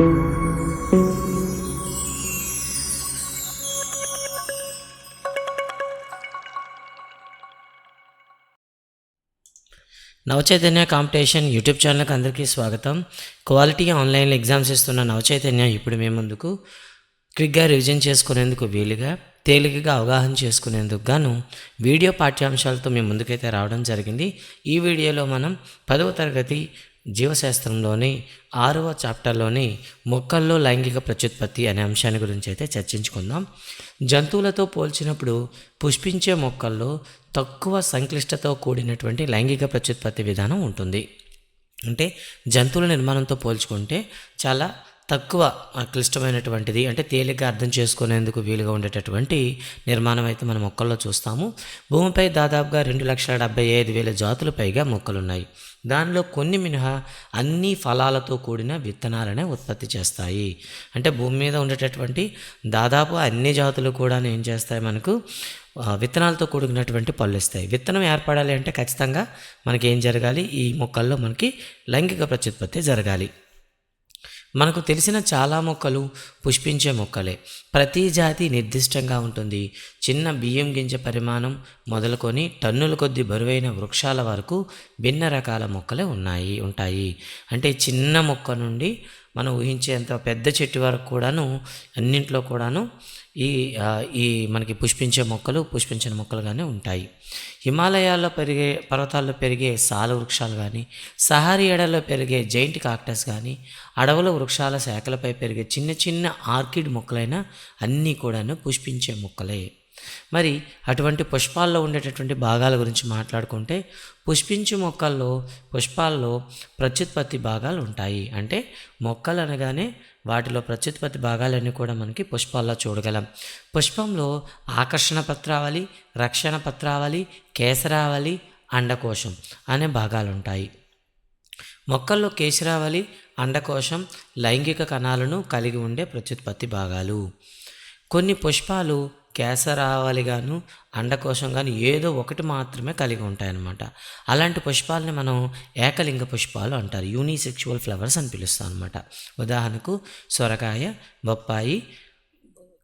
Navachaitanya competition YouTube ఛానల్కి అందరికీ స్వాగతం. క్వాలిటీ ఆన్లైన్లో ఎగ్జామ్స్ ఇస్తున్న నవచైతన్య ఇప్పుడు మేము ముందుకు. క్విక్గా రివిజన్ చేసుకునేందుకు వీలుగా తేలికగా అవగాహన చేసుకునేందుకు గాను వీడియో పాఠ్యాంశాలతో మేము ముందుకైతే రావడం జరిగింది. ఈ వీడియోలో మనం పదవ తరగతి జీవశాస్త్రంలోని ఆరవ చాప్టర్లోని మొక్కల్లో లైంగిక ప్రత్యుత్పత్తి అనే అంశాన్ని గురించి అయితే చర్చించుకుందాం. జంతువులతో పోల్చినప్పుడు పుష్పించే మొక్కల్లో తక్కువ సంక్లిష్టతో కూడినటువంటి లైంగిక ప్రత్యుత్పత్తి విధానం ఉంటుంది. అంటే జంతువుల నిర్మాణంతో పోల్చుకుంటే చాలా తక్కువ క్లిష్టమైనటువంటిది అంటే తేలిగ్గా అర్థం చేసుకునేందుకు వీలుగా ఉండేటటువంటి నిర్మాణం అయితే మనం మొక్కల్లో చూస్తాము. భూమిపై దాదాపుగా రెండు లక్షల డెబ్బై ఐదు వేల జాతులు పైగా మొక్కలున్నాయి. దానిలో కొన్ని మినహా అన్ని ఫలాలతో కూడిన విత్తనాలనే ఉత్పత్తి చేస్తాయి. అంటే భూమి మీద ఉండేటటువంటి దాదాపు అన్ని జాతులు కూడా ఏం చేస్తాయి మనకు? విత్తనాలతో కూడినటువంటి పళ్ళు ఇస్తాయి. విత్తనం ఏర్పడాలి అంటే ఖచ్చితంగా మనకి ఏం జరగాలి? ఈ మొక్కల్లో మనకి లైంగిక ప్రత్యుత్పత్తి జరగాలి. మనకు తెలిసిన చాలా మొక్కలు పుష్పించే మొక్కలే. ప్రతి జాతి నిర్దిష్టంగా ఉంటుంది. చిన్న బియ్యం గింజ పరిమాణం మొదలుకొని టన్నుల కొద్ది బరువైన వృక్షాల వరకు భిన్న రకాల మొక్కలే ఉన్నాయి ఉంటాయి. అంటే చిన్న మొక్క నుండి మనం ఊహించేంత పెద్ద చెట్టు వరకు కూడాను అన్నింట్లో కూడాను ఈ ఈ మనకి పుష్పించే మొక్కలు పుష్పించిన మొక్కలుగానే ఉంటాయి. హిమాలయాల్లో పెరిగే పర్వతాల్లో పెరిగే సాల వృక్షాలు కానీ సహారీ ఎడల్లో పెరిగే జైంట్ కాక్టస్ కానీ అడవుల వృక్షాల శాఖలపై పెరిగే చిన్న చిన్న ఆర్కిడ్ మొక్కలైన అన్నీ కూడాను పుష్పించే మొక్కలే. మరి అటువంటి పుష్పాల్లో ఉండేటటువంటి భాగాల గురించి మాట్లాడుకుంటే పుష్పించు మొక్కల్లో పుష్పాల్లో ప్రత్యుత్పత్తి భాగాలు ఉంటాయి. అంటే మొక్కలు అనగానే వాటిలో ప్రత్యుత్పత్తి భాగాలన్నీ కూడా మనకి పుష్పాల్లో చూడగలం. పుష్పంలో ఆకర్షణ పత్రావళి రక్షణ పత్రావళి కేసరావళి అండకోశం అనే భాగాలు ఉంటాయి. మొక్కల్లో కేసరావళి అండకోశం లైంగిక కణాలను కలిగి ఉండే ప్రత్యుత్పత్తి భాగాలు. కొన్ని పుష్పాలు కేసరావలిగాను అండకోశం కానీ ఏదో ఒకటి మాత్రమే కలిగి ఉంటాయన్నమాట. అలాంటి పుష్పాలని మనం ఏకలింగ పుష్పాలు అంటారు. యూనిసెక్షువల్ ఫ్లవర్స్ అని పిలుస్తాం అనమాట ఉదాహరణకు సొరకాయ బొప్పాయి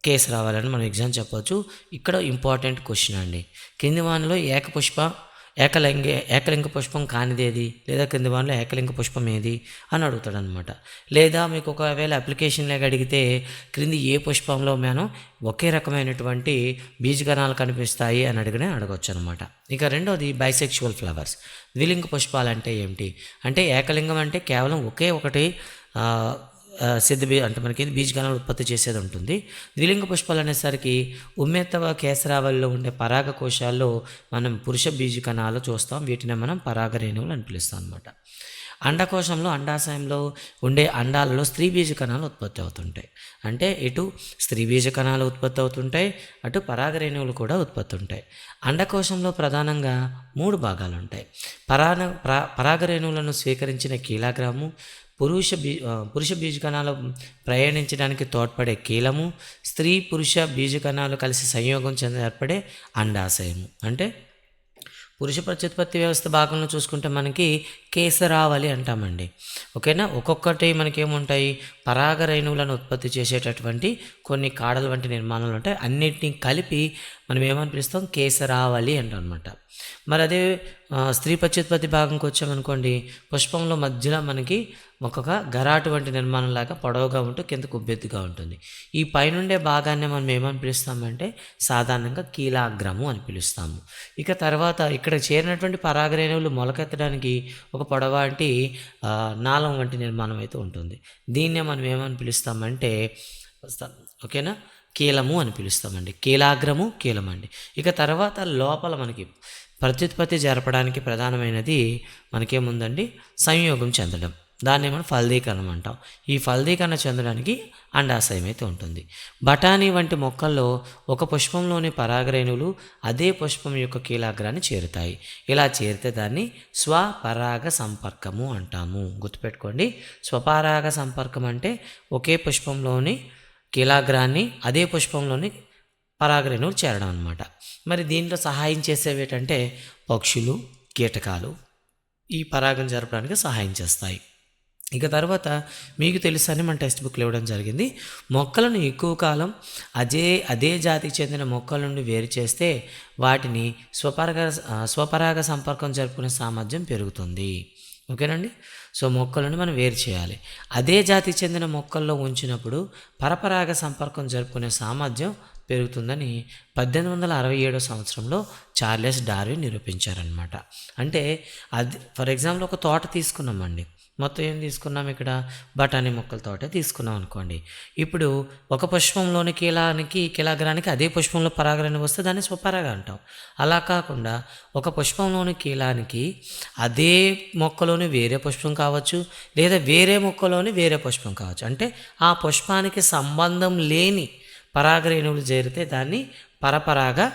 కేసు రావాలని మనం ఎగ్జామ్ చెప్పవచ్చు ఇక్కడ ఇంపార్టెంట్ క్వశ్చన్ అండి. కింది వానలో ఏకపుష్ప ఏకలింగ ఏకలింగ పుష్పం కానిదేది? లేదా కింది వానలో ఏకలింగ పుష్పం ఏది? అని అడుగుతాడనమాట లేదా మీకు ఒకవేళ అప్లికేషన్ లేక అడిగితే క్రింది ఏ పుష్పంలో మనం ఒకే రకమైనటువంటి బీజగణాలు కనిపిస్తాయి అని అడిగినే అడగొచ్చు అనమాట ఇక రెండోది బైసెక్షువల్ ఫ్లవర్స్ ద్విలింగ పుష్పాలు అంటే ఏమిటి? అంటే ఏకలింగం అంటే కేవలం ఒకే ఒకటి సిద్ధ బీ అంటే మనకి బీజగణాలు ఉత్పత్తి చేసేది ఉంటుంది. ద్విలింగ పుష్పాలు అనేసరికి ఉమ్మేత్తవ కేసరావల్లో ఉండే పరాగ కోశాల్లో మనం పురుష బీజ కణాలు చూస్తాం. వీటిని మనం పరాగ రేణువులు అని పిలుస్తాం అనమాట అండకోశంలో అండాశయంలో ఉండే అండాలలో స్త్రీ బీజ కణాలు ఉత్పత్తి అవుతుంటాయి. అంటే ఇటు స్త్రీ బీజ కణాలు ఉత్పత్తి అవుతుంటాయి అటు పరాగరేణువులు కూడా ఉత్పత్తి ఉంటాయి. అండకోశంలో ప్రధానంగా మూడు భాగాలు ఉంటాయి. పరాగ పరాగరేణువులను స్వీకరించిన కీలాగ్రాము పురుష బీ పురుష బీజకణాలు ప్రయాణించడానికి తోడ్పడే కీలము స్త్రీ పురుష బీజకణాలు కలిసి సంయోగం చెంది ఏర్పడే అండాశయము. అంటే పురుష ప్రత్యుత్పత్తి వ్యవస్థ భాగంలో చూసుకుంటే మనకి కేసరావళి అంటామండి. ఓకేనా? ఒక్కొక్కటి మనకేముంటాయి? పరాగ రేణువులను ఉత్పత్తి చేసేటటువంటి కొన్ని కాడలు వంటి నిర్మాణాలు ఉంటాయి. అన్నిటినీ కలిపి మనం ఏమని పిలుస్తాం కేసరావళి అంటాం అనమాట మరి అదే స్త్రీ ప్రత్యుత్పత్తి భాగంకి వచ్చామనుకోండి పుష్పంలో మధ్యలో మనకి ఒక్కొక్క గరాటు వంటి నిర్మాణం లాగా పొడవుగా ఉంటూ కింద కుబ్బెత్తుగా ఉంటుంది. ఈ పైనుండే భాగాన్ని మనం ఏమని పిలుస్తామంటే సాధారణంగా కీలాగ్రము అని పిలుస్తాము. ఇక తర్వాత ఇక్కడ చేరినటువంటి పరాగరేణువులు మొలకెత్తడానికి ఒక పొడవాటి నాళం వంటి నిర్మాణం అయితే ఉంటుంది. దీన్నే మనం ఏమని పిలుస్తామంటే ఓకేనా? కీలము అని పిలుస్తామండి. కీలాగ్రము కీలం అండి ఇక తర్వాత లోపల మనకి ప్రత్యుత్పత్తి జరపడానికి ప్రధానమైనది మనకేముందండి? సంయోగం చెందడం. దాన్ని మనం ఫలదీకరణం అంటాం ఈ ఫలదీకరణ చెందడానికి అండాశయం అయితే ఉంటుంది. బఠానీ వంటి మొక్కల్లో ఒక పుష్పంలోని పరాగరేణువులు అదే పుష్పం యొక్క కీలాగ్రాన్ని చేరుతాయి. ఇలా చేరితే దాన్ని స్వపరాగ సంపర్కము అంటాము. గుర్తుపెట్టుకోండి స్వపరాగ సంపర్కం అంటే ఒకే పుష్పంలోని కీలాగ్రాన్ని అదే పుష్పంలోని పరాగరేణువులు చేరడం అనమాట మరి దీంట్లో సహాయం చేసేవి ఏంటంటే పక్షులు కీటకాలు ఈ పరాగం జరపడానికి సహాయం చేస్తాయి. ఇక తర్వాత మీకు తెలుసని అని మన టెక్స్ట్ బుక్లో ఇవ్వడం జరిగింది. మొక్కలను ఎక్కువ కాలం అదే అదే జాతికి చెందిన మొక్కల నుండి వేరు చేస్తే వాటిని స్వపరాగ స్వపరాగ సంపర్కం జరుపుకునే సామర్థ్యం పెరుగుతుంది. ఓకేనండి? సో మొక్కలను మనం వేరు చేయాలి. అదే జాతికి చెందిన మొక్కల్లో ఉంచినప్పుడు పరపరాగ సంపర్కం జరుపుకునే సామర్థ్యం పెరుగుతుందని పద్దెనిమిది వందల అరవై ఏడో సంవత్సరంలో చార్లెస్ డార్విన్ నిరూపించారనమాట అంటే అది ఫర్ ఎగ్జాంపుల్ ఒక తోట తీసుకున్నామండి. మొత్తం ఏం తీసుకున్నాం ఇక్కడ? బఠానీ మొక్కల తోట తీసుకున్నాం అనుకోండి. ఇప్పుడు ఒక పుష్పంలోని కీలానికి కీలాగ్రానికి అదే పుష్పంలో పరాగరణ వస్తే దాన్ని స్వపరాగ అంటాం. అలా కాకుండా ఒక పుష్పంలోని కీలానికి అదే మొక్కలోని వేరే పుష్పం కావచ్చు లేదా వేరే మొక్కలోని వేరే పుష్పం కావచ్చు. అంటే ఆ పుష్పానికి సంబంధం లేని పరాగరేణువులు చేరితే దాన్ని పరపరాగ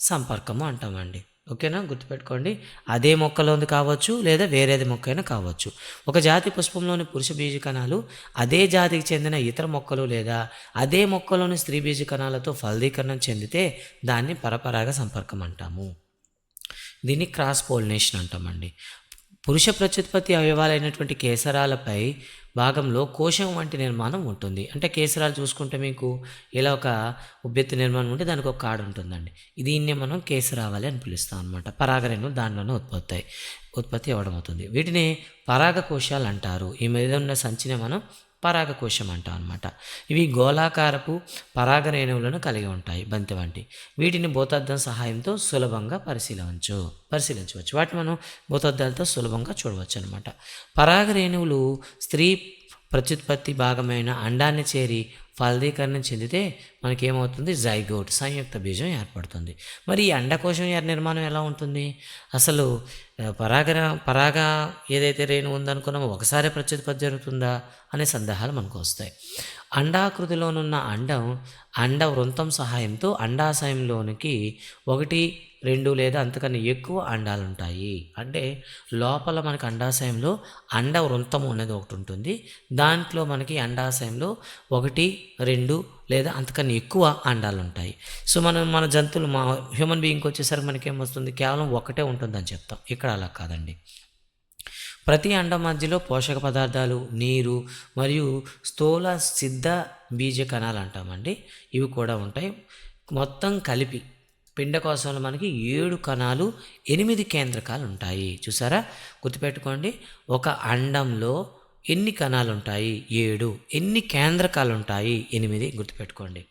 సంపర్కము అంటామండి. ఓకేనా? గుర్తుపెట్టుకోండి. అదే మొక్కలోది కావచ్చు లేదా వేరేది మొక్క అయినా కావచ్చు. ఒక జాతి పుష్పంలోని పురుష బీజ కణాలు అదే జాతికి చెందిన ఇతర మొక్కలు లేదా అదే మొక్కలోని స్త్రీ బీజ కణాలతో ఫలదీకరణం చెందితే దాన్ని పరపరాగ సంపర్కం అంటాము. దీన్ని క్రాస్ పోలినేషన్ అంటామండి. పురుష ప్రత్యుత్పత్తి అవయవాలైనటువంటి కేసరాలపై భాగంలో కోశం వంటి నిర్మాణం ఉంటుంది. అంటే కేసరాలు చూసుకుంటే మీకు ఇలా ఒక ఉబ్బెత్తు నిర్మాణం ఉంటే దానికి ఒక కాడు ఉంటుందండి. దీన్నే మనం కేసరావాలి అని పిలుస్తాం అనమాట పరాగరేణు దానిలోనే ఉత్పత్తి ఉత్పత్తి అవ్వడం అవుతుంది. వీటిని పరాగ కోశాలు అంటారు. ఈ మీద ఉన్న సంచిని మనం పరాగకోశం అంటాం అనమాట ఇవి గోళాకారపు పరాగరేణువులను కలిగి ఉంటాయి బంతి వంటి. వీటిని భూతద్దం సహాయంతో సులభంగా పరిశీలించవచ్చు పరిశీలించవచ్చు. వాటిని మనం భూతద్దాలతో సులభంగా చూడవచ్చు అనమాట పరాగరేణువులు స్త్రీ ప్రత్యుత్పత్తి భాగమైన అండాన్ని చేరి ఫలదీకరణం చెందితే మనకేమవుతుంది? జైగోట్ సంయుక్త బీజం ఏర్పడుతుంది. మరి ఈ అండకోశం నిర్మాణం ఎలా ఉంటుంది? అసలు పరాగ పరాగ ఏదైతే రేణు ఉందనుకున్నామో ఒకసారి ప్రత్యుత్పత్తి జరుగుతుందా అనే సందేహాలు మనకు వస్తాయి. అండాకృతిలోనున్న అండం అండ వృంతం సహాయంతో అండాశయంలోనికి ఒకటి రెండు లేదా అంతకన్నా ఎక్కువ అండాలు ఉంటాయి అంటే లోపల మనకి అండాశయంలో అండ వృంతం అనేది ఒకటి ఉంటుంది. దాంట్లో మనకి అండాశయంలో ఒకటి రెండు లేదా అంతకన్నా ఎక్కువ అండాలు ఉంటాయి సో మనం మన జంతువులు మా హ్యూమన్ బీయింగ్కి వచ్చేసరికి మనకేమొస్తుంది కేవలం ఒకటే ఉంటుందని చెప్తాం. ఇక్కడ అలా కాదండి. ప్రతి అండం మధ్యలో పోషక పదార్థాలు నీరు మరియు స్థూల సిద్ధ బీజ కణాలు అంటామండి. ఇవి కూడా ఉంటాయి. మొత్తం కలిపి పిండకోశంలో మనకి ఏడు కణాలు ఎనిమిది కేంద్రకాలు ఉంటాయి. చూసారా? గుర్తుపెట్టుకోండి. ఒక అండంలో ఎన్ని కణాలు ఉంటాయి? ఏడు. ఎన్ని కేంద్రకాలు ఉంటాయి? ఎనిమిది. గుర్తుపెట్టుకోండి.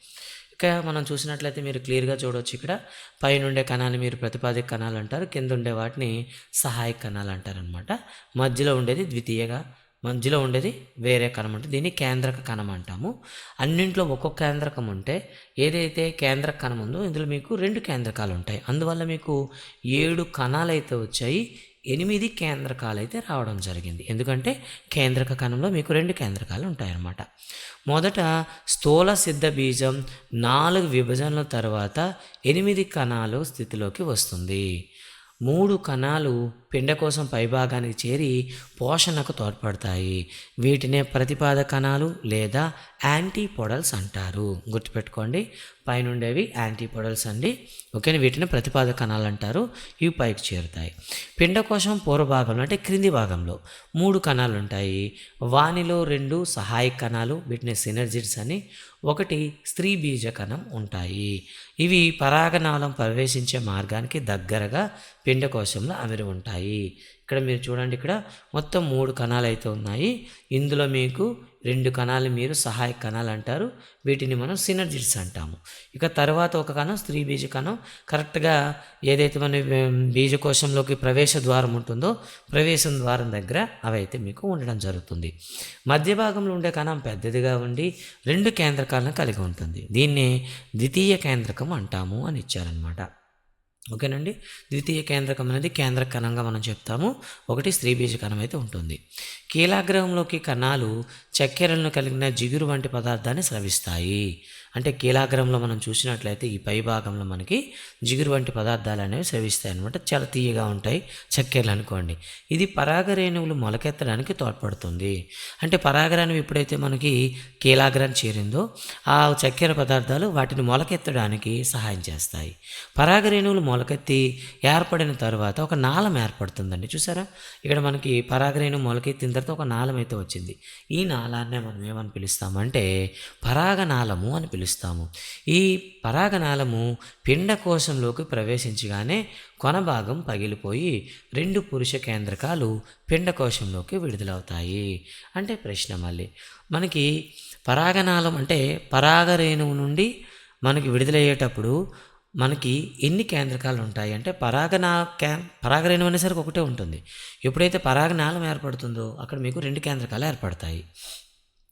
ఇక మనం చూసినట్లయితే మీరు క్లియర్గా చూడవచ్చు ఇక్కడ. పైన ఉండే కణాలు మీరు ప్రతిపాదిక కణాలు అంటారు. కింద ఉండే వాటిని సహాయక కణాలు అంటారనమాట మధ్యలో ఉండేది ద్వితీయగా మధ్యలో ఉండేది వేరే కణం ఉంటుంది దీన్ని కేంద్రక కణం అంటాము. అన్నింట్లో ఒక్కొక్క కేంద్రకం ఉంటే ఏదైతే కేంద్రక కణం ఉందో ఇందులో మీకు రెండు కేంద్రకాలు ఉంటాయి. అందువల్ల మీకు ఏడు కణాలు అయితే వచ్చాయి. ఎనిమిది కేంద్రకాలు అయితే రావడం జరిగింది. ఎందుకంటే కేంద్రక కణంలో మీకు రెండు కేంద్రకాలు ఉంటాయన్నమాట. మొదట స్థూల సిద్ధ బీజం నాలుగు విభజనల తర్వాత ఎనిమిది కణాలు స్థితిలోకి వస్తుంది. మూడు కణాలు పిండ కోసం పైభాగానికి చేరి పోషణకు తోడ్పడతాయి. వీటినే ప్రతిపాద కణాలు లేదా యాంటీపోడల్స్ అంటారు. గుర్తుపెట్టుకోండి పైన ఉండేవి యాంటీపోడల్స్ అండి. ఓకే వీటిని ప్రతిపాద కణాలు అంటారు. ఇవి పైకి చేరుతాయి. పిండకోశం పూర్వ భాగంలో అంటే క్రింది భాగంలో మూడు కణాలు ఉంటాయి. వానిలో రెండు సహాయక కణాలు వీటిని సినర్జిడ్స్ అని. ఒకటి స్త్రీ బీజ కణం ఉంటాయి. ఇవి పరాగనాళం ప్రవేశించే మార్గానికి దగ్గరగా పిండకోశంలో అమిరి ఉంటాయి. ఇక్కడ మీరు చూడండి ఇక్కడ మొత్తం మూడు కణాలు అయితే ఉన్నాయి. ఇందులో మీకు రెండు కణాలు మీరు సహాయక కణాలు అంటారు. వీటిని మనం సినర్జిడ్స్ అంటాము. ఇక తర్వాత ఒక కణం స్త్రీ బీజ కణం. కరెక్ట్గా ఏదైతే మన బీజకోశంలోకి ప్రవేశ ద్వారం ఉంటుందో ప్రవేశం ద్వారం దగ్గర అవైతే మీకు ఉండడం జరుగుతుంది. మధ్య భాగంలో ఉండే కణం పెద్దదిగా ఉండి రెండు కేంద్రకాలను కలిగి ఉంటుంది. దీన్నే ద్వితీయ కేంద్రకం అంటాము అని ఇచ్చారనమాట ఓకేనండి? ద్వితీయ కేంద్రకం అనేది కేంద్ర కణంగా మనం చెప్తాము. ఒకటి స్త్రీ బీజ కణం అయితే ఉంటుంది. కీలాగ్రహంలోకి కణాలు చక్కెరలను కలిగిన జిగురు వంటి పదార్థాన్ని స్రవిస్తాయి. అంటే కీలాగ్రంలో మనం చూసినట్లయితే ఈ పై భాగంలో మనకి జిగురు వంటి పదార్థాలు అనేవి స్రవిస్తాయి అనమాట చాలా తీయగా ఉంటాయి. చక్కెరలు అనుకోండి. ఇది పరాగరేణువులు మొలకెత్తడానికి తోడ్పడుతుంది. అంటే పరాగరేణువు ఎప్పుడైతే మనకి కీలాగ్రం చేరిందో ఆ చక్కెర పదార్థాలు వాటిని మొలకెత్తడానికి సహాయం చేస్తాయి. పరాగరేణువులు మొలకెత్తి ఏర్పడిన తర్వాత ఒక నాళం ఏర్పడుతుందండి. చూసారా? ఇక్కడ మనకి పరాగరేణువు మొలకెత్తిన తర్వాత ఒక నాళం అయితే వచ్చింది. ఈ నాళాన్నే మనం ఏమని పిలుస్తామంటే పరాగనాళము అని పిలుస్తాము ఈ పరాగనాళము పిండకోశంలోకి ప్రవేశించగానే కొన భాగం పగిలిపోయి రెండు పురుష కేంద్రకాలు పిండకోశంలోకి విడుదలవుతాయి. అంటే ప్రశ్న మళ్ళీ. మనకి పరాగనాళం అంటే పరాగరేణువు నుండి మనకి విడుదలయ్యేటప్పుడు మనకి ఎన్ని కేంద్రకాలు ఉంటాయి అంటే పరాగనా కే పరాగరేణువు అనేసరికి ఒకటే ఉంటుంది. ఎప్పుడైతే పరాగనాళం ఏర్పడుతుందో అక్కడ మీకు రెండు కేంద్రకాలు ఏర్పడతాయి.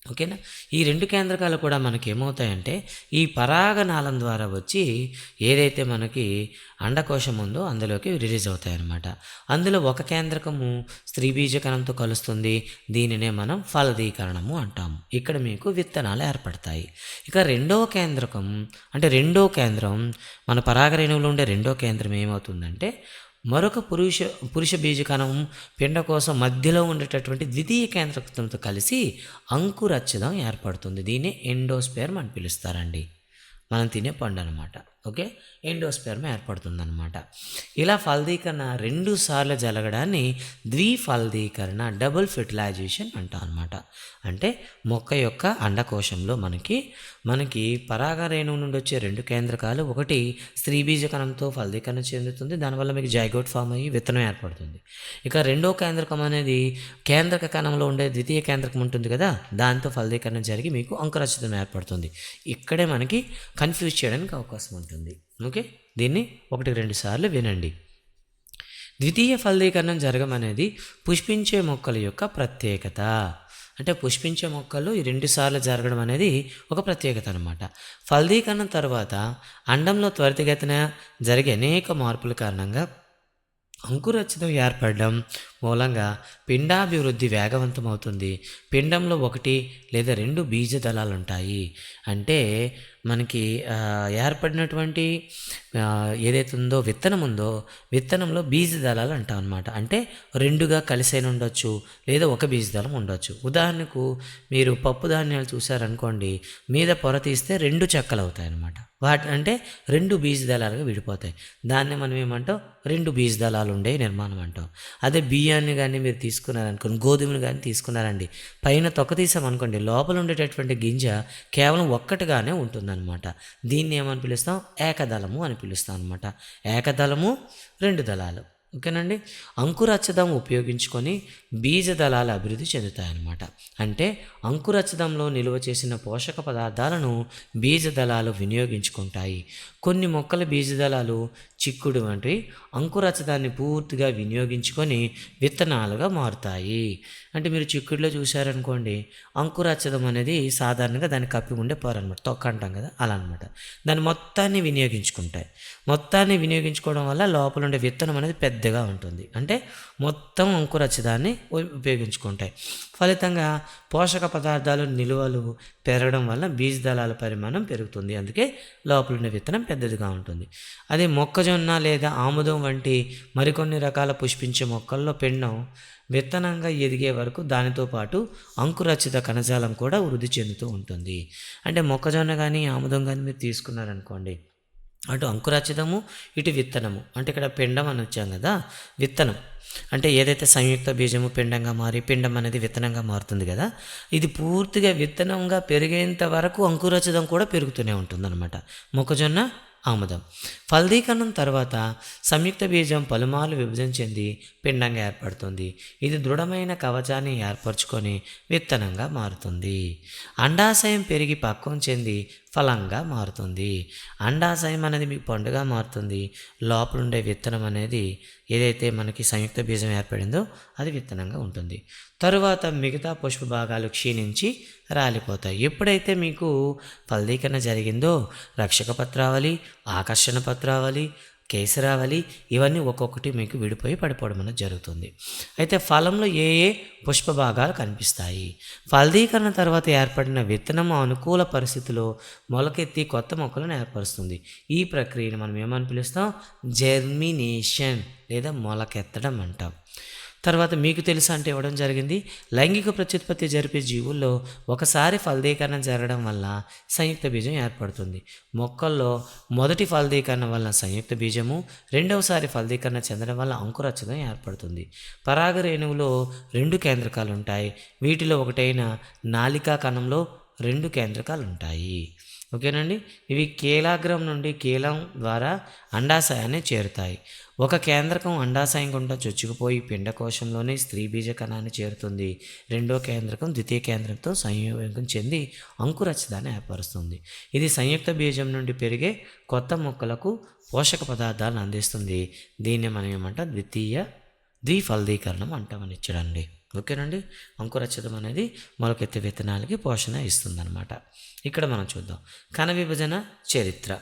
ఓకేనా? ఈ రెండు కేంద్రకాలు కూడా మనకి ఏమవుతాయంటే ఈ పరాగనాళం ద్వారా వచ్చి ఏదైతే మనకి అండకోశం ఉందో అందులోకి రిలీజ్ అవుతాయన్నమాట. అందులో ఒక కేంద్రకము స్త్రీ బీజకణంతో కలుస్తుంది. దీనినే మనం ఫలదీకరణము అంటాము. ఇక్కడ మీకు విత్తనాలు ఏర్పడతాయి. ఇక రెండవ కేంద్రకం అంటే రెండో కేంద్రం మన పరాగరేణువులో ఉండే రెండో కేంద్రం ఏమవుతుందంటే మరొక పురుష పురుష బీజకణం పిండ కోసం మధ్యలో ఉండేటటువంటి ద్వితీయ కేంద్రకంతో కలిసి అంకురచ్చదం ఏర్పడుతుంది. దీన్ని ఎండోస్పెర్మ్ అని పిలుస్తారండి. మనం తినే పండు అనమాట ఓకే? ఎండోస్పెర్మ్ ఏర్పడుతుందనమాట ఇలా ఫలదీకరణ రెండు సార్లు జరగడాన్ని ద్విఫలదీకరణ డబుల్ ఫెర్టిలైజేషన్ అంటాం అనమాట అంటే మొక్క యొక్క అండకోశంలో మనకి మనకి పరాగరేణువు నుండి వచ్చే రెండు కేంద్రకాలు ఒకటి స్త్రీ బీజకణంతో ఫలదీకరణ చెందుతుంది దానివల్ల మీకు జైగోట్ ఫామ్ అయ్యి విత్తనం ఏర్పడుతుంది. ఇక రెండో కేంద్రకం అనేది కేంద్రక కణంలో ఉండే ద్వితీయ కేంద్రకం ఉంటుంది కదా దాంతో ఫలదీకరణ జరిగి మీకు అంకురచితం ఏర్పడుతుంది. ఇక్కడే మనకి కన్ఫ్యూజ్ చేయడానికి అవకాశం ఉంటుంది ఓకే? దీన్ని ఒకటి రెండు సార్లు వినండి. ద్వితీయ ఫలదీకరణం జరగమనేది పుష్పించే మొక్కల యొక్క ప్రత్యేకత. అంటే పుష్పించే మొక్కలు ఈ రెండు సార్లు జరగడం అనేది ఒక ప్రత్యేకత అనమాట ఫలదీకరణం తర్వాత అండంలో త్వరితగతిన జరిగే అనేక మార్పుల కారణంగా అంకురచితం ఏర్పడడం మూలంగా పిండాభివృద్ధి వేగవంతమవుతుంది. పిండంలో ఒకటి లేదా రెండు బీజ దళాలు ఉంటాయి అంటే మనకి ఏర్పడినటువంటి ఏదైతే ఉందో విత్తనం ఉందో విత్తనంలో బీజ దళాలు అంటాం అనమాట అంటే రెండుగా కలిసైన ఉండొచ్చు లేదా ఒక బీజ దళం ఉండొచ్చు ఉదాహరణకు మీరు పప్పు ధాన్యాలు చూసారనుకోండి మీద పొర తీస్తే రెండు చెక్కలు అవుతాయి అనమాట వాటి అంటే రెండు బీజ దళాలుగా విడిపోతాయి. దాన్ని మనం ఏమంటాం రెండు బీజ దళాలు ఉండే నిర్మాణం అంటాం అదే బియ్యాన్ని కానీ మీరు తీసుకున్నారనుకోండి గోధుమలు కానీ తీసుకున్నారండి. పైన తొక్క తీసామనుకోండి లోపల ఉండేటటువంటి గింజ కేవలం ఒక్కటిగానే ఉంటుందన్నమాట. దీన్ని ఏమని పిలుస్తాం? ఏకదళము అని పిలుస్తాం అనమాట ఏకదళము రెండు దళాలు. ఓకేనండి? అంకురచ్చదం ఉపయోగించుకొని బీజదళాలు అభివృద్ధి అభివృద్ధి చెందుతాయన్నమాట. అంటే అంకురచ్చదంలో నిల్వ చేసిన పోషక పదార్థాలను బీజ దళాలు వినియోగించుకుంటాయి. కొన్ని మొక్కల బీజదళాలు చిక్కుడు వంటి అంకురచదాన్ని పూర్తిగా వినియోగించుకొని విత్తనాలుగా మారుతాయి. అంటే మీరు చిక్కుడులో చూశారనుకోండి అంకురచ్చదం అనేది సాధారణంగా దాన్ని కప్పి ఉండే పొర అనమాట తొక్క అంటాం కదా అలా అనమాట దాన్ని మొత్తాన్ని వినియోగించుకుంటాయి. మొత్తాన్ని వినియోగించుకోవడం వల్ల లోపల ఉండే విత్తనం అనేది పెద్దగా ఉంటుంది. అంటే మొత్తం అంకురచదాన్ని ఉపయోగించుకుంటాయి. ఫలితంగా పోషక పదార్థాలు నిల్వలు పెరగడం వల్ల బీజ దళాల పరిమాణం పెరుగుతుంది. అందుకే లోపల ఉన్న విత్తనం పెద్దదిగా ఉంటుంది. అదే మొక్కజొన్న లేదా ఆముదం వంటి మరికొన్ని రకాల పుష్పించే మొక్కల్లో పెండం విత్తనంగా ఎదిగే వరకు దానితో పాటు అంకురచిత కణజాలం కూడా వృద్ధి చెందుతూ ఉంటుంది. అంటే మొక్కజొన్న కానీ ఆముదం కానీ మీరు తీసుకున్నారనుకోండి అటు అంకురాచితము ఇటు విత్తనము. అంటే ఇక్కడ పిండం అని వచ్చాం కదా విత్తనం. అంటే ఏదైతే సంయుక్త బీజము పిండంగా మారి పిండం అనేది విత్తనంగా మారుతుంది కదా ఇది పూర్తిగా విత్తనంగా పెరిగేంత వరకు అంకురచితం కూడా పెరుగుతూనే ఉంటుందన్నమాట. మొక్కజొన్న ఆముదం. ఫలదీకరణం తర్వాత సంయుక్త బీజం పలుమార్లు విభజన చెంది పిండంగా ఏర్పడుతుంది. ఇది దృఢమైన కవచాన్ని ఏర్పరచుకొని విత్తనంగా మారుతుంది. అండాశయం పెరిగి పక్వం చెంది ఫలంగా మారుతుంది. అండాశయం అనేది మీకు పండుగ మారుతుంది. లోపల ఉండే విత్తనం అనేది ఏదైతే మనకి సంయుక్త బీజం ఏర్పడిందో అది విత్తనంగా ఉంటుంది. తరువాత మిగతా పుష్ప భాగాలు క్షీణించి రాలిపోతాయి. ఎప్పుడైతే మీకు ఫలదీకరణ జరిగిందో రక్షక పత్రావళి ఆకర్షణ పత్రావళి కేసరావళి ఇవన్నీ ఒక్కొక్కటి మీకు విడిపోయి పడిపోవడం అనేది జరుగుతుంది. అయితే ఫలంలో ఏ ఏ పుష్ప భాగాలు కనిపిస్తాయి? ఫలదీకరణ తర్వాత ఏర్పడిన విత్తనం అనుకూల పరిస్థితిలో మొలకెత్తి కొత్త మొక్కలను ఏర్పరుస్తుంది. ఈ ప్రక్రియను మనం ఏమని పిలుస్తాం? జెర్మినేషన్ లేదా మొలకెత్తడం అంటాం. తర్వాత మీకు తెలుసా అంటే ఇవ్వడం జరిగింది. లైంగిక ప్రత్యుత్పత్తి జరిపే జీవుల్లో ఒకసారి ఫలదీకరణ జరగడం వల్ల సంయుక్త బీజం ఏర్పడుతుంది. మొక్కల్లో మొదటి ఫలదీకరణ వల్ల సంయుక్త బీజము రెండవసారి ఫలదీకరణ చెందడం వల్ల అంకురచ్చదం ఏర్పడుతుంది. పరాగ రేణువులో రెండు కేంద్రకాలు ఉంటాయి. వీటిలో ఒకటైన నాలికా కణంలో రెండు కేంద్రకాలు ఉంటాయి. ఓకేనండి? ఇవి కేలాగ్రం నుండి కీలం ద్వారా అండాశయాన్ని చేరుతాయి. ఒక కేంద్రకం అండాశయం గుండా చొచ్చుకుపోయి పిండకోశంలోనే స్త్రీ బీజ కణాన్ని చేరుతుంది. రెండో కేంద్రకం ద్వితీయ కేంద్రంతో సంయోగం చెంది అంకురచ్చదాన్ని ఏర్పరుస్తుంది. ఇది సంయుక్త బీజం నుండి పెరిగే కొత్త మొక్కలకు పోషక పదార్థాలను అందిస్తుంది. దీన్ని మనం ఏమంటాం? ద్వితీయ ద్విఫలదీకరణం అంటామని ఇచ్చడండి. ఓకేనండి? అంకురచ్చదం అనేది మొలకెత్తి విత్తనాలకి పోషణ ఇస్తుందన్నమాట. ఇక్కడ మనం చూద్దాం. కణ విభజన చరిత్ర.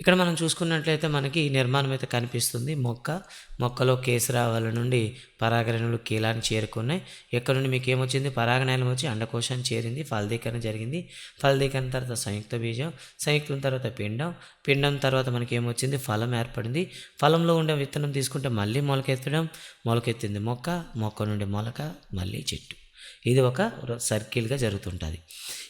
ఇక్కడ మనం చూసుకున్నట్లయితే మనకి ఈ నిర్మాణం అయితే కనిపిస్తుంది. మొక్క మొక్కలో కేసరావాల నుండి పరాగరేణులు కీలాన్ని చేరుకున్నాయి. ఇక్కడ నుండి మీకు ఏమొచ్చింది? పరాగనాయం వచ్చి అండకోశాన్ని చేరింది. ఫలదీకరణ జరిగింది. ఫలదీకరణ తర్వాత సంయుక్త బీజం సంయుక్తం తర్వాత పిండం. పిండం తర్వాత మనకి ఏమొచ్చింది? ఫలం ఏర్పడింది. ఫలంలో ఉండే విత్తనం తీసుకుంటే మళ్ళీ మొలకెత్తడం మొలకెత్తింది మొక్క మొక్క నుండి మొలక మళ్ళీ చెట్టు. ఇది ఒక సర్కిల్గా జరుగుతుంటుంది.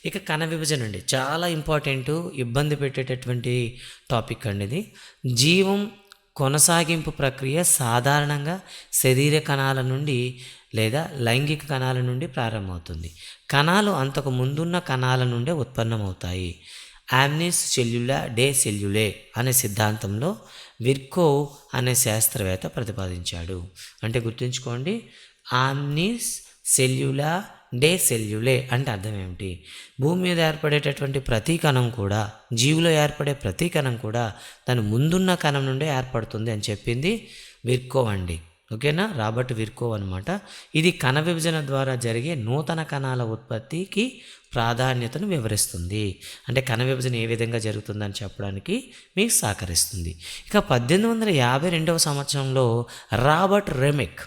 ఇక కణ విభజన అండి. చాలా ఇంపార్టెంట్ ఇబ్బంది పెట్టేటటువంటి టాపిక్ అండి ఇది జీవం కొనసాగింపు ప్రక్రియ సాధారణంగా శరీర కణాల నుండి లేదా లైంగిక కణాల నుండి ప్రారంభమవుతుంది. కణాలు అంతకు ముందున్న కణాల నుండే ఉత్పన్నమవుతాయి. యామ్నిస్ సెల్యులా డే సెల్యులే అనే సిద్ధాంతంలో విర్కో అనే శాస్త్రవేత్త ప్రతిపాదించాడు. అంటే గుర్తుంచుకోండి ఆమ్నిస్ సెల్యులా డే సెల్యులే అంటే అర్థం ఏమిటి? భూమి మీద ఏర్పడేటటువంటి ప్రతి కణం కూడా జీవులో ఏర్పడే ప్రతి కణం కూడా దాని ముందున్న కణం నుండే ఏర్పడుతుంది అని చెప్పింది విర్కో అండి. ఓకేనా? రాబర్ట్ విర్కో అనమాట ఇది కణ విభజన ద్వారా జరిగే నూతన కణాల ఉత్పత్తికి ప్రాధాన్యతను వివరిస్తుంది. అంటే కణ విభజన ఏ విధంగా జరుగుతుందని చెప్పడానికి మీకు సహకరిస్తుంది. ఇక పద్దెనిమిది వందల యాభై రెండవ సంవత్సరంలో రాబర్ట్ రెమిక్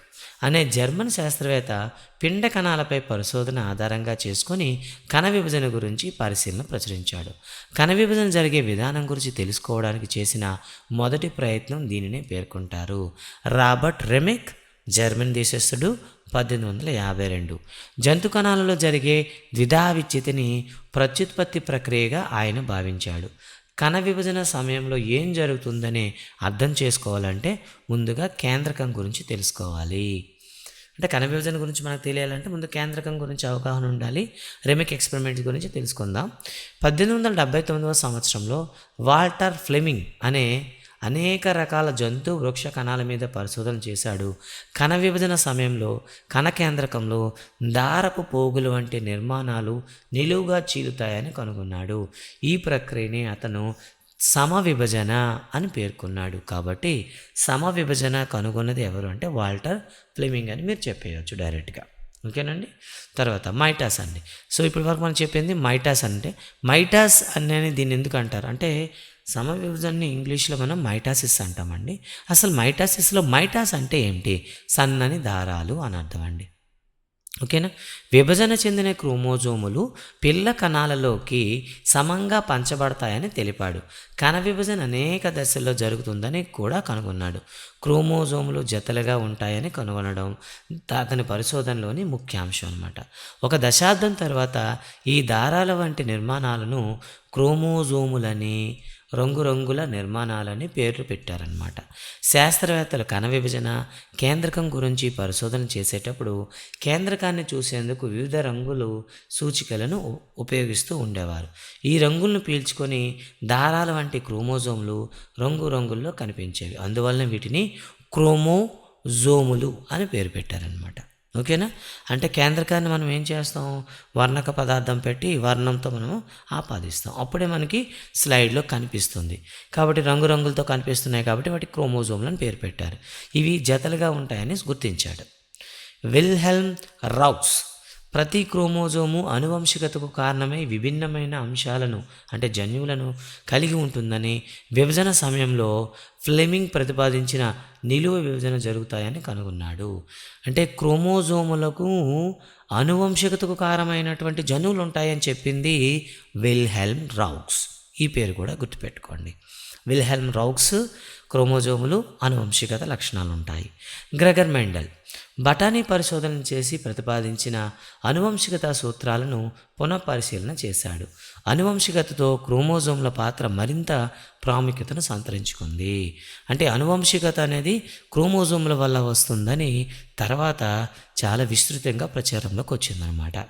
అనే జర్మన్ శాస్త్రవేత్త పిండ కణాలపై పరిశోధన ఆధారంగా చేసుకొని కణ విభజన గురించి పరిశీలన ప్రచురించాడు. కణ విభజన జరిగే విధానం గురించి తెలుసుకోవడానికి చేసిన మొదటి ప్రయత్నం దీనినే పేర్కొంటారు. రాబర్ట్ రెమిక్ జర్మన్ దేశస్థుడు పద్దెనిమిది వందల యాభై రెండు. జంతు కణాలలో జరిగే ద్విధా విచ్ఛితిని ప్రత్యుత్పత్తి ప్రక్రియగా ఆయన భావించాడు. కణ విభజన సమయంలో ఏం జరుగుతుందని అర్థం చేసుకోవాలంటే ముందుగా కేంద్రకం గురించి తెలుసుకోవాలి. అంటే కణ విభజన గురించి మనకు తెలియాలంటే ముందు కేంద్రకం గురించి అవగాహన ఉండాలి. రెమిక్ ఎక్స్పెరిమెంట్ గురించి తెలుసుకుందాం. పద్దెనిమిది వందల డెబ్బై తొమ్మిదవ సంవత్సరంలో వాల్టర్ ఫ్లెమింగ్ అనే అనేక రకాల జంతు వృక్ష కణాల మీద పరిశోధన చేశాడు. కణ విభజన సమయంలో కణ కేంద్రకంలో దారపు పోగులు వంటి నిర్మాణాలు నిలువుగా చీలుతాయని కనుగొన్నాడు. ఈ ప్రక్రియని అతను సమ విభజన అని పేర్కొన్నాడు. కాబట్టి సమ విభజన కనుగొన్నది ఎవరు అంటే వాల్టర్ ఫ్లెమింగ్ అని మీరు చెప్పేయచ్చు డైరెక్ట్గా. ఓకేనండి? తర్వాత మైటాస్ అండి. సో ఇప్పటి వరకు మనం చెప్పింది మైటాస్ అంటే మైటాస్ అనేది దీన్ని ఎందుకు అంటారు? అంటే సమవిభజనని ఇంగ్లీష్లో మనం మైటాసిస్ అంటామండి. అసలు మైటాసిస్లో మైటాస్ అంటే ఏంటి? సన్నని దారాలు అని అర్థం అండి. ఓకేనా? విభజన చెందిన క్రోమోజోములు పిల్ల కణాలలోకి సమంగా పంచబడతాయని తెలిపాడు. కణ విభజన అనేక దశల్లో జరుగుతుందని కూడా కనుగొన్నాడు. క్రోమోజోములు జతలుగా ఉంటాయని కనుగొనడం అతని పరిశోధనలోని ముఖ్యాంశం అనమాట ఒక దశాబ్దం తర్వాత ఈ దారాల వంటి నిర్మాణాలను క్రోమోజోములని రంగురంగుల నిర్మాణాలని పేర్లు పెట్టారనమాట శాస్త్రవేత్తలు కణ విభజన కేంద్రకం గురించి పరిశోధన చేసేటప్పుడు కేంద్రకాన్ని చూసేందుకు వివిధ రంగులు సూచికలను ఉపయోగిస్తూ ఉండేవారు. ఈ రంగులను పీల్చుకొని దారాల వంటి క్రోమోజోములు రంగురంగుల్లో కనిపించేవి. అందువలన వీటిని క్రోమోజోములు అని పేరు పెట్టారనమాట ఓకేనా? అంటే కేంద్రకాన్ని మనం ఏం చేస్తాం? వర్ణక పదార్థం పెట్టి వర్ణంతో మనం ఆపాదిస్తాం. అప్పుడే మనకి స్లైడ్లో కనిపిస్తుంది. కాబట్టి రంగురంగులతో కనిపిస్తున్నాయి కాబట్టి వాటి క్రోమోజోమ్లను పేరు పెట్టారు. ఇవి జతలుగా ఉంటాయని గుర్తించాడు. విల్హెల్మ్ రౌక్స్ ప్రతి క్రోమోజోము అనువంశికతకు కారణమై విభిన్నమైన అంశాలను అంటే జన్యువులను కలిగి ఉంటుందని విభజన సమయంలో ఫ్లెమింగ్ ప్రతిపాదించిన నిలువ విభజన జరుగుతాయని కనుగొన్నాడు. అంటే క్రోమోజోములకు అనువంశికతకు కారణమైనటువంటి జన్యువులు ఉంటాయని చెప్పింది విల్హెల్మ్ రౌక్స్. ఈ పేరు కూడా గుర్తుపెట్టుకోండి. విల్హెల్మ్ రౌక్స్ క్రోమోజోములు అనువంశికత లక్షణాలు ఉంటాయి గ్రెగర్ మెండల్ బఠానీ పరిశోధన చేసి ప్రతిపాదించిన అనువంశికత సూత్రాలను పునఃపరిశీలన చేశాడు. అనువంశికతతో క్రోమోజోమ్ల పాత్ర మరింత ప్రాముఖ్యతను సంతరించుకుంది. అంటే అనువంశికత అనేది క్రోమోజోమ్ల వల్ల వస్తుందని తర్వాత చాలా విస్తృతంగా ప్రచారంలోకి వచ్చిందనమాట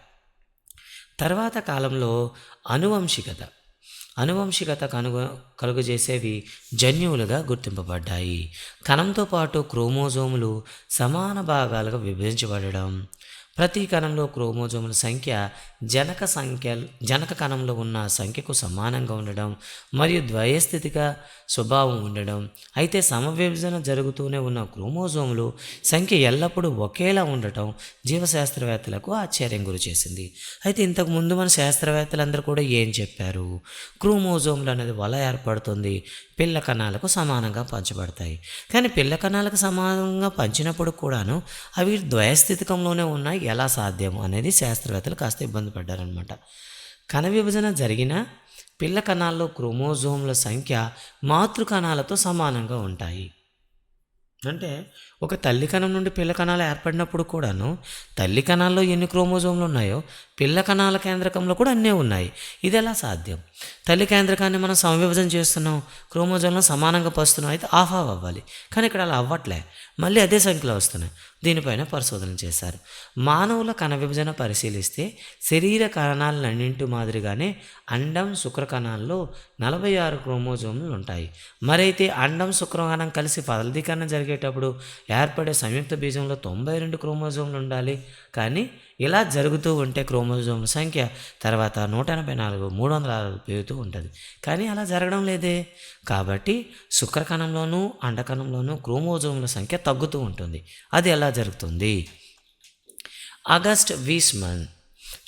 తర్వాత కాలంలో అనువంశికత అనువంశికత కనుగ కలుగజేసేవి జన్యువులుగా గుర్తింపబడ్డాయి. కణంతో పాటు క్రోమోజోములు సమాన భాగాలుగా విభజించబడడం. ప్రతి కణంలో క్రోమోజోముల సంఖ్య జనక సంఖ్య జనక కణంలో ఉన్న సంఖ్యకు సమానంగా ఉండడం మరియు ద్వయస్థితిగా స్వభావం ఉండడం. అయితే సమవిభజన జరుగుతూనే ఉన్న క్రోమోజోములు సంఖ్య ఎల్లప్పుడూ ఒకేలా ఉండటం జీవశాస్త్రవేత్తలకు ఆశ్చర్యం గురి చేసింది అయితే ఇంతకు ముందు మన శాస్త్రవేత్తలందరూ కూడా ఏం చెప్పారు? క్రోమోజోములు అనేది వల ఏర్పడుతుంది పిల్ల కణాలకు సమానంగా పంచబడతాయి. కానీ పిల్ల కణాలకు సమానంగా పంచినప్పుడు కూడాను అవి ద్వయస్థితికంలోనే ఉన్నాయి ఎలా సాధ్యం అనేది శాస్త్రవేత్తలు కాస్త ఇబ్బంది పడ్డారనమాట కణ విభజన జరిగిన పిల్ల కణాల్లో క్రోమోజోమ్ల సంఖ్య మాతృ కణాలతో సమానంగా ఉంటాయి. అంటే ఒక తల్లి కణం నుండి పిల్ల కణాలు ఏర్పడినప్పుడు కూడాను తల్లి కణాల్లో ఎన్ని క్రోమోజోమ్లు ఉన్నాయో పిల్ల కణాల కేంద్రకంలో కూడా అన్నీ ఉన్నాయి. ఇది ఎలా సాధ్యం? తల్లి కేంద్రకాన్ని మనం సమవిభజన చేస్తున్నాం క్రోమోజోమ్లను సమానంగా పరుస్తున్నాం అయితే ఆఫ్ ఆఫ్ అవ్వాలి. కానీ ఇక్కడ అలా అవ్వట్లే. మళ్ళీ అదే సంఖ్యలో వస్తున్నాయి. దీనిపైన పరిశోధన చేశారు. మానవుల కణ విభజన పరిశీలిస్తే శరీర కణాలన్నింటి మాదిరిగానే అండం శుక్ర కణాల్లో నలభై ఆరు క్రోమోజోమ్లు ఉంటాయి. మరైతే అండం శుక్రకణం కలిసి ఫలదీకరణ జరిగేటప్పుడు ఏర్పడే సంయుక్త బీజంలో తొంభై రెండు క్రోమోజోమ్లు ఉండాలి. కానీ ఇలా జరుగుతూ ఉంటే క్రోమోజోమ్ల సంఖ్య తర్వాత నూట ఎనభై నాలుగు మూడు వందల ఆరు పెరుగుతూ ఉంటుంది. కానీ అలా జరగడం లేదే. కాబట్టి శుక్రకణంలోనూ అండకణంలోనూ క్రోమోజోముల సంఖ్య తగ్గుతూ ఉంటుంది. అది ఎలా జరుగుతుంది? August Weismann.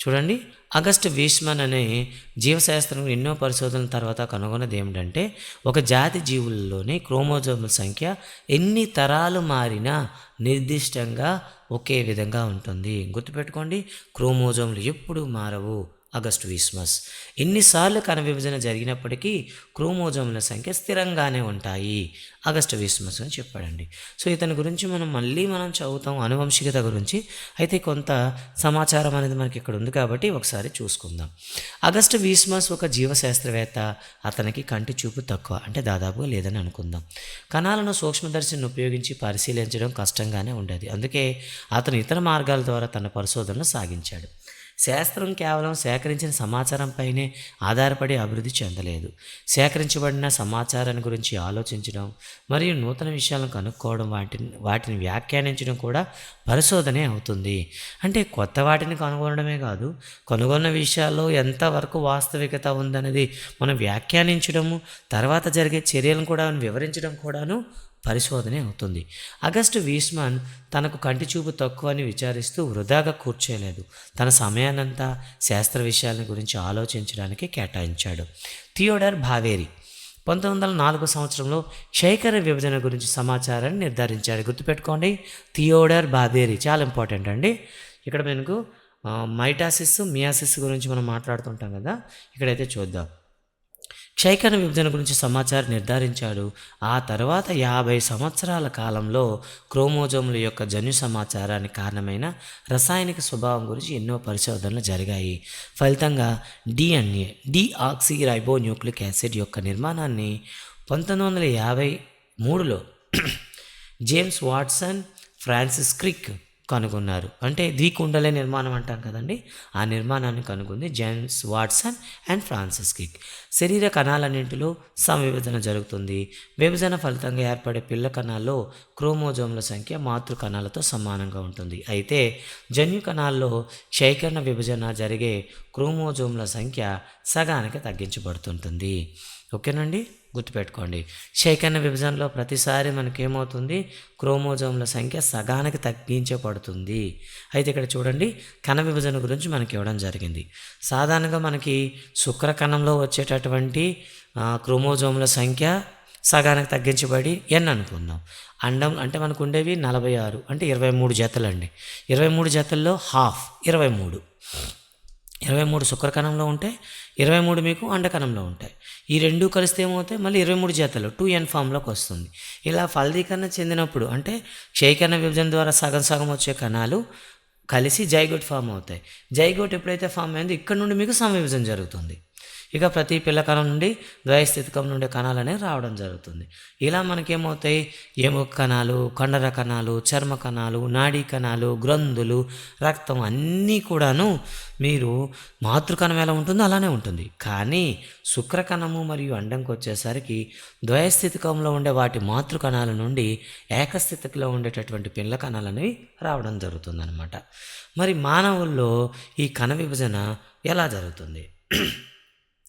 చూడండి. అగస్ట్ వీష్మన్ అనే జీవశాస్త్రం ఎన్నో పరిశోధనల తర్వాత కనుగొన్నది ఏమిటంటే ఒక జాతి జీవుల్లోని క్రోమోజోముల సంఖ్య ఎన్ని తరాలు మారినా నిర్దిష్టంగా ఒకే విధంగా ఉంటుంది. గుర్తుపెట్టుకోండి క్రోమోజోములు ఎప్పుడూ మారవు. ఆగస్ట్ వీస్మస్ ఎన్నిసార్లు కణ విభజన జరిగినప్పటికీ క్రోమోజోముల సంఖ్య స్థిరంగానే ఉంటాయి. ఆగస్ట్ వీస్మస్ అని చెప్పాడండి. సో ఇతని గురించి మనం మళ్ళీ మనం చదువుతాం అనువంశికత గురించి. అయితే కొంత సమాచారం అనేది మనకి ఇక్కడ ఉంది కాబట్టి ఒకసారి చూసుకుందాం. ఆగస్ట్ వీస్మస్ ఒక జీవశాస్త్రవేత్త అతనికి కంటి చూపు తక్కువ అంటే దాదాపుగా లేదని అనుకుందాం. కణాలను సూక్ష్మదర్శిని ఉపయోగించి పరిశీలించడం కష్టంగానే ఉండేది. అందుకే అతను ఇతర మార్గాల ద్వారా తన పరిశోధనలు సాగించాడు. శాస్త్రం కేవలం సేకరించిన సమాచారంపైనే ఆధారపడి అభివృద్ధి చెందలేదు. సేకరించబడిన సమాచారాన్ని గురించి ఆలోచించడం మరియు నూతన విషయాలను కనుక్కోవడం వాటిని వాటిని వ్యాఖ్యానించడం కూడా పరిశోధనే అవుతుంది. అంటే కొత్త వాటిని కనుగొనడమే కాదు కనుగొన్న విషయాల్లో ఎంతవరకు వాస్తవికత ఉందనేది మనం వ్యాఖ్యానించడము తర్వాత జరిగే చర్యలను కూడా వివరించడం కూడాను పరిశోధనే అవుతుంది. ఆగస్టు వీస్మాన్ తనకు కంటి చూపు తక్కువ అని విచారిస్తూ వృధాగా కూర్చోలేదు. తన సమయానంతా శాస్త్ర విషయాల గురించి ఆలోచించడానికి కేటాయించాడు. థియోడర్ భావేరి పంతొమ్మిది వందల నాలుగో సంవత్సరంలో క్షయకర విభజన గురించి సమాచారాన్ని నిర్ధారించాడు. గుర్తుపెట్టుకోండి థియోడర్ బాదేరి చాలా ఇంపార్టెంట్ అండి. ఇక్కడ మనకు మైటాసిస్ మియాసిస్ గురించి మనం మాట్లాడుతుంటాం కదా ఇక్కడైతే చూద్దాం. క్షయకణ విభజన గురించి సమాచారం నిర్ధారించాడు. ఆ తర్వాత యాభై సంవత్సరాల కాలంలో క్రోమోజోముల యొక్క జన్యు సమాచారానికి కారణమైన రసాయనిక స్వభావం గురించి ఎన్నో పరిశోధనలు జరిగాయి. ఫలితంగా డిఎన్ఏ డిఆక్సీ రైబో న్యూక్లిక్ యాసిడ్ యొక్క నిర్మాణాన్ని పంతొమ్మిది వందల యాభై మూడులో జేమ్స్ వాట్సన్ ఫ్రాన్సిస్ క్రిక్ కనుగొన్నారు. అంటే ద్వికుండలే నిర్మాణం అంటాం కదండి. ఆ నిర్మాణాన్ని కనుగొంది జేమ్స్ వాట్సన్ అండ్ ఫ్రాన్సిస్ కిక్. శరీర కణాలన్నింటిలో సమవిభజన జరుగుతుంది. విభజన ఫలితంగా ఏర్పడే పిల్ల కణాల్లో క్రోమోజోమ్ల సంఖ్య మాతృ కణాలతో సమానంగా ఉంటుంది. అయితే జన్యు కణాల్లో క్షయకరణ విభజన జరిగే క్రోమోజోమ్ల సంఖ్య సగానికి తగ్గించబడుతుంటుంది. ఓకేనండి? గుర్తుపెట్టుకోండి. శైకన్య విభజనలో ప్రతిసారి మనకేమవుతుంది? క్రోమోజోమ్ల సంఖ్య సగానికి తగ్గించబడుతుంది. అయితే ఇక్కడ చూడండి కణ విభజన గురించి మనకి ఇవ్వడం జరిగింది. సాధారణంగా మనకి శుక్ర కణంలో వచ్చేటటువంటి క్రోమోజోమ్ల సంఖ్య సగానికి తగ్గించబడి ఎన్ అనుకుందాం. అండం అంటే మనకు ఉండేవి నలభై ఆరు అంటే ఇరవై మూడు జతలండి. ఇరవై మూడు జతల్లో హాఫ్ ఇరవై మూడు. ఇరవై మూడు శుక్రకణంలో ఉంటాయి ఇరవై మూడు మీకు అండకణంలో ఉంటాయి. ఈ రెండు కలిస్తే ఏమవుతాయి? మళ్ళీ ఇరవై మూడు జాతలు టూ ఎన్ ఫామ్లోకి వస్తుంది. ఇలా ఫలదీకరణ చెందినప్పుడు అంటే క్షయకరణ విభజన ద్వారా సగం సగం వచ్చే కణాలు కలిసి జైగోట్ ఫామ్ అవుతాయి. జైగోట్ ఎప్పుడైతే ఫామ్ అయిందో ఇక్కడ నుండి మీకు సమవిభజన జరుగుతుంది. ఇక ప్రతి పిల్ల కణం నుండి ద్వయస్థితికం నుండి కణాలు అనేవి రావడం జరుగుతుంది. ఇలా మనకేమవుతాయి? ఎముక కణాలు కండర కణాలు చర్మ కణాలు నాడీ కణాలు గ్రంథులు రక్తం అన్నీ కూడాను మీరు మాతృకణం ఎలా ఉంటుందో అలానే ఉంటుంది. కానీ శుక్రకణము మరియు అండంకి వచ్చేసరికి ద్వయస్థితికంలో ఉండే వాటి మాతృకణాల నుండి ఏకస్థితిలో ఉండేటటువంటి పిల్ల కణాలు అనేవి రావడం జరుగుతుందన్నమాట. మరి మానవుల్లో ఈ కణ విభజన ఎలా జరుగుతుంది?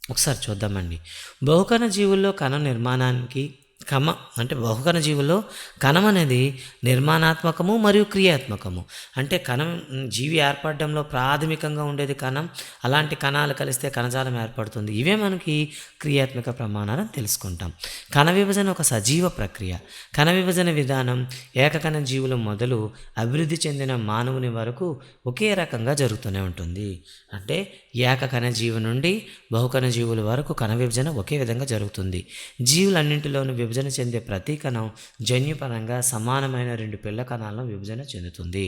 ఒకసారి చూద్దామండి. బహుకణ జీవుల్లో కణ నిర్మాణానికి కమ అంటే బహుకణ జీవుల్లో కణం అనేది నిర్మాణాత్మకము మరియు క్రియాత్మకము. అంటే కణం జీవి ఏర్పడడంలో ప్రాథమికంగా ఉండేది కణం అలాంటి కణాలు కలిస్తే కణజాలం ఏర్పడుతుంది. ఇవే మనకి క్రియాత్మక ప్రమాణాలను తెలుసుకుంటాం. కణ విభజన ఒక సజీవ ప్రక్రియ. కణ విభజన విధానం ఏకకణ జీవులు మొదలు అభివృద్ధి చెందిన మానవుని వరకు ఒకే రకంగా జరుగుతూనే ఉంటుంది. అంటే ఏకకణ జీవి నుండి బహుకణ జీవుల వరకు కణ విభజన ఒకే విధంగా జరుగుతుంది. జీవులన్నింటిలోనూ విభజన విభజన చెందే ప్రతి కణం జన్యుపరంగా సమానమైన రెండు పిల్ల కణాలను విభజన చెందుతుంది.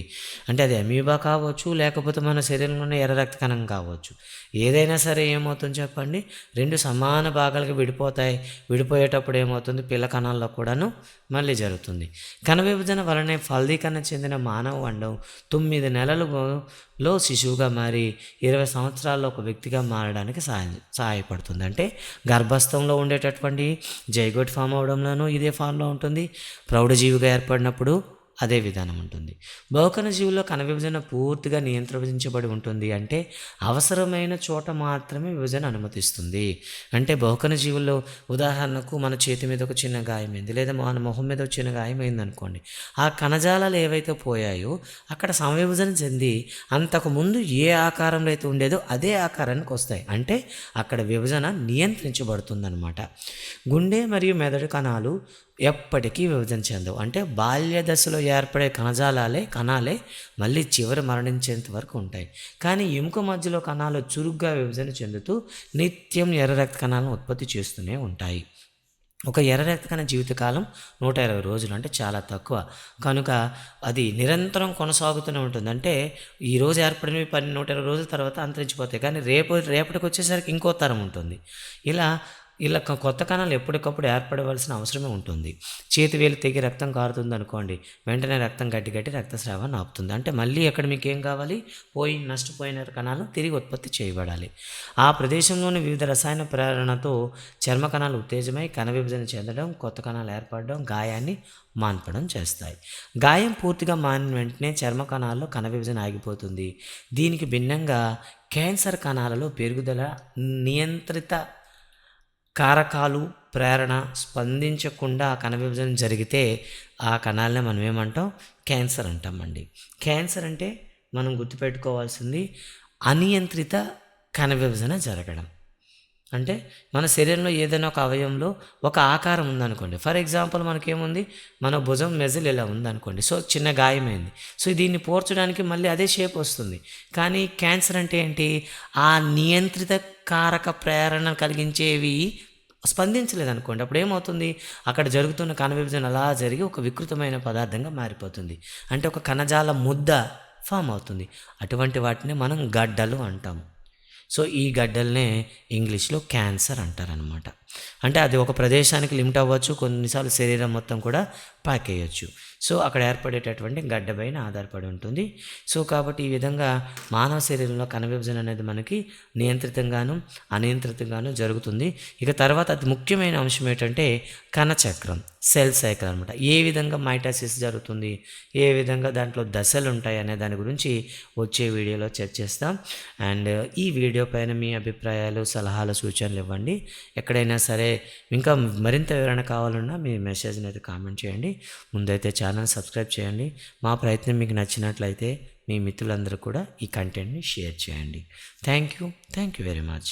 అంటే అది అమీబా కావచ్చు లేకపోతే మన శరీరంలోనే ఎర్ర రక్త కణం కావచ్చు. ఏదైనా సరే ఏమవుతుంది చెప్పండి? రెండు సమాన భాగాలుగా విడిపోతాయి. విడిపోయేటప్పుడు ఏమవుతుంది? పిల్ల కణాల్లో కూడాను మళ్ళీ జరుగుతుంది. కణ విభజన వలనే ఫలదీకరణ చెందిన మానవ అండం తొమ్మిది నెలలలో శిశువుగా మారి ఇరవై సంవత్సరాల్లో ఒక వ్యక్తిగా మారడానికి సహాయ సహాయపడుతుంది. అంటే గర్భస్థంలో ఉండేటటువంటి జైగోట్ ఫామ్ అవడం అవడంలోనూ ఇదే ఫామ్లో ఉంటుంది. ప్రౌఢజీవిగా ఏర్పడినప్పుడు అదే విధానం ఉంటుంది. బహుకణ జీవుల్లో కణ విభజన పూర్తిగా నియంత్రించబడి ఉంటుంది అంటే అవసరమైన చోట మాత్రమే విభజన అనుమతిస్తుంది. అంటే బహుకణ జీవుల్లో ఉదాహరణకు మన చేతి మీద ఒక చిన్న గాయమైంది లేదా మన మొహం మీద ఒక చిన్న గాయమైంది అనుకోండి. ఆ కణజాలాలు ఏవైతే పోయాయో అక్కడ సమవిభజన చెంది అంతకు ముందు ఏ ఆకారంలో అయితే ఉండేదో అదే ఆకారానికి వస్తాయి. అంటే అక్కడ విభజన నియంత్రించబడుతుందన్నమాట. గుండె మరియు మెదడు కణాలు ఎప్పటికీ విభజన చెందవు. అంటే బాల్య దశలో ఏర్పడే కణజాలాలే కణాలే మళ్ళీ చివరి మరణించేంత వరకు ఉంటాయి. కానీ ఎముక మధ్యలో కణాలు చురుగ్గా విభజన చెందుతూ నిత్యం ఎర్ర రక్త కణాలను ఉత్పత్తి చేస్తూనే ఉంటాయి. ఒక ఎర్రరక్త కణ జీవితకాలం నూట ఇరవై రోజులు అంటే చాలా తక్కువ. కనుక అది నిరంతరం కొనసాగుతూనే ఉంటుంది. అంటే ఈరోజు ఏర్పడినవి పని నూట ఇరవై రోజుల తర్వాత అంతరించిపోతాయి. కానీ రేపు రేపటికి వచ్చేసరికి ఇంకో తరం ఉంటుంది. ఇలా ఇలా కొత్త కణాలు ఎప్పటికప్పుడు ఏర్పడవలసిన అవసరమే ఉంటుంది. చేతి వేలు తెగి రక్తం కారుతుంది అనుకోండి వెంటనే రక్తం గట్టి గట్టి రక్తస్రావాన్ని ఆపుతుంది. అంటే మళ్ళీ అక్కడ మీకు ఏం కావాలి? పోయి నష్టపోయిన కణాలు తిరిగి ఉత్పత్తి చేయబడాలి. ఆ ప్రదేశంలోని వివిధ రసాయన ప్రేరణతో చర్మ కణాలు ఉత్తేజమై కణ విభజన చెందడం కొత్త కణాలు ఏర్పడడం గాయాన్ని మాన్పడం చేస్తాయి. గాయం పూర్తిగా మానిన వెంటనే చర్మ కణాల్లో కణ విభజన ఆగిపోతుంది. దీనికి భిన్నంగా క్యాన్సర్ కణాలలో పెరుగుదల నియంత్రిత కారకాలు ప్రేరణ స్పందించకుండా ఆ కణ విభజన జరిగితే ఆ కణాలనే మనం ఏమంటాం? క్యాన్సర్ అంటామండి. క్యాన్సర్ అంటే మనం గుర్తుపెట్టుకోవాల్సింది అనియంత్రిత కణ విభజన జరగడం. అంటే మన శరీరంలో ఏదైనా ఒక అవయవంలో ఒక ఆకారం ఉందనుకోండి. ఫర్ ఎగ్జాంపుల్ మనకేముంది? మన భుజం మెజిల్ ఇలా ఉందనుకోండి. సో చిన్న గాయమైంది. సో దీన్ని పోర్చడానికి మళ్ళీ అదే షేప్ వస్తుంది. కానీ క్యాన్సర్ అంటే ఏంటి? ఆ నియంత్రిత కారక ప్రేరణ కలిగించేవి స్పందించలేదు అనుకోండి అప్పుడు ఏమవుతుంది? అక్కడ జరుగుతున్న కణ విభజన అలా జరిగి ఒక వికృతమైన పదార్థంగా మారిపోతుంది. అంటే ఒక కణజాల ముద్ద ఫామ్ అవుతుంది. అటువంటి వాటిని మనం గడ్డలు అంటాము. సో ఈ గడ్డల్నే ఇంగ్లీష్లో క్యాన్సర్ అంటారనమాట అంటే అది ఒక ప్రదేశానికి లిమిట్ అవ్వచ్చు కొన్నిసార్లు శరీరం మొత్తం కూడా ప్యాక్ పాకేయచ్చు సో అక్కడ ఏర్పడేటటువంటి గడ్డ పైన ఆధారపడి ఉంటుంది. సో కాబట్టి ఈ విధంగా మానవ శరీరంలో కణ విభజన అనేది మనకి నియంత్రితంగాను అనియంత్రితంగాను జరుగుతుంది. ఇక తర్వాత అతి ముఖ్యమైన అంశం ఏంటంటే కణచక్రం సెల్ సైకిల్ అనమాట ఏ విధంగా మైటాసిస్ జరుగుతుంది ఏ విధంగా దాంట్లో దశలు ఉంటాయి అనే దాని గురించి వచ్చే వీడియోలో చర్చిస్తాం అండ్ ఈ వీడియో పైన మీ అభిప్రాయాలు సలహాలు సూచనలు ఇవ్వండి. ఎక్కడైనా సరే ఇంకా మరింత వివరణ కావాలన్నా మీ మెసేజ్ని అయితే కామెంట్ చేయండి. ముందైతే ఛానల్ సబ్స్క్రైబ్ చేయండి. మా ప్రయత్నం మీకు నచ్చినట్లయితే మీ మిత్రులందరూ కూడా ఈ కంటెంట్ని షేర్ చేయండి. Thank you thank you very much